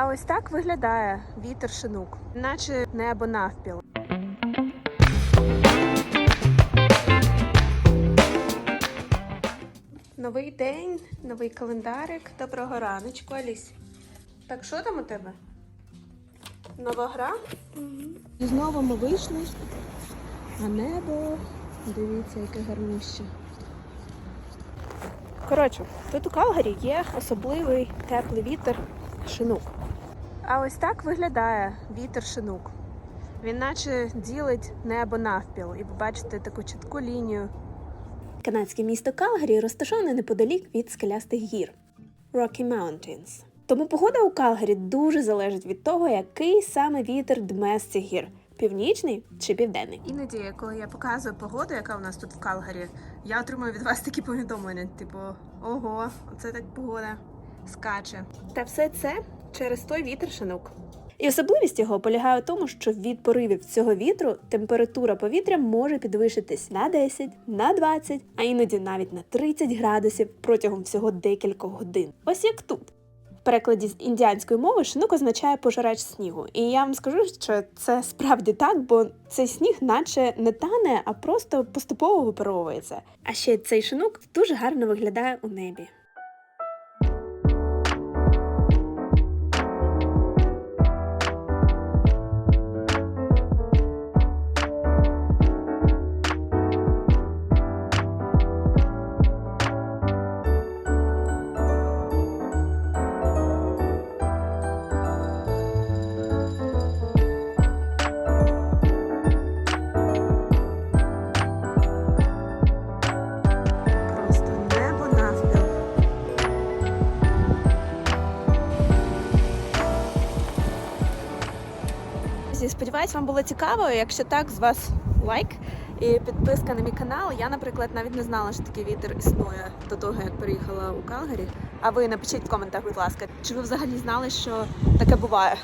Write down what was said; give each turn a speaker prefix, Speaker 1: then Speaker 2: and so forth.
Speaker 1: А ось так виглядає вітер шинук, наче небо навпіл. Новий день, новий календарик. Доброго раночку, Алісь. Так що там у тебе? Нова гра? І знову ми вийшли. А небо, дивіться, яке гарнище. Коротше, тут у Калгарі є особливий теплий вітер шинук. А ось так виглядає вітер шинук. Він наче ділить небо навпіл, і ви бачите таку чітку лінію. Канадське місто Калгарі розташоване неподалік від скелястих гір Rocky Mountains. Тому погода у Калгарі дуже залежить від того, який саме вітер дме з цих гір. Північний чи південний? Іноді, коли я показую погоду, яка у нас тут в Калгарі, я отримую від вас такі повідомлення, типу, ого, це так погода скаче. Та все це через той вітер шинук. І особливість його полягає у тому, що від поривів цього вітру температура повітря може підвищитись на 10, на 20, а іноді навіть на 30 градусів протягом всього декількох годин. Ось як тут. В перекладі з індіанської мови шинук означає пожирач снігу. І я вам скажу, що це справді так, бо цей сніг наче не тане, а просто поступово випаровується. А ще цей шинук дуже гарно виглядає у небі. Друзі, Сподіваюсь, вам було цікаво. Якщо так, з вас лайк і підписка на мій канал. Я, наприклад, навіть не знала, що такий вітер існує до того, як переїхала у Калгарі. А ви напишіть в коментах, будь ласка, чи ви взагалі знали, що таке буває?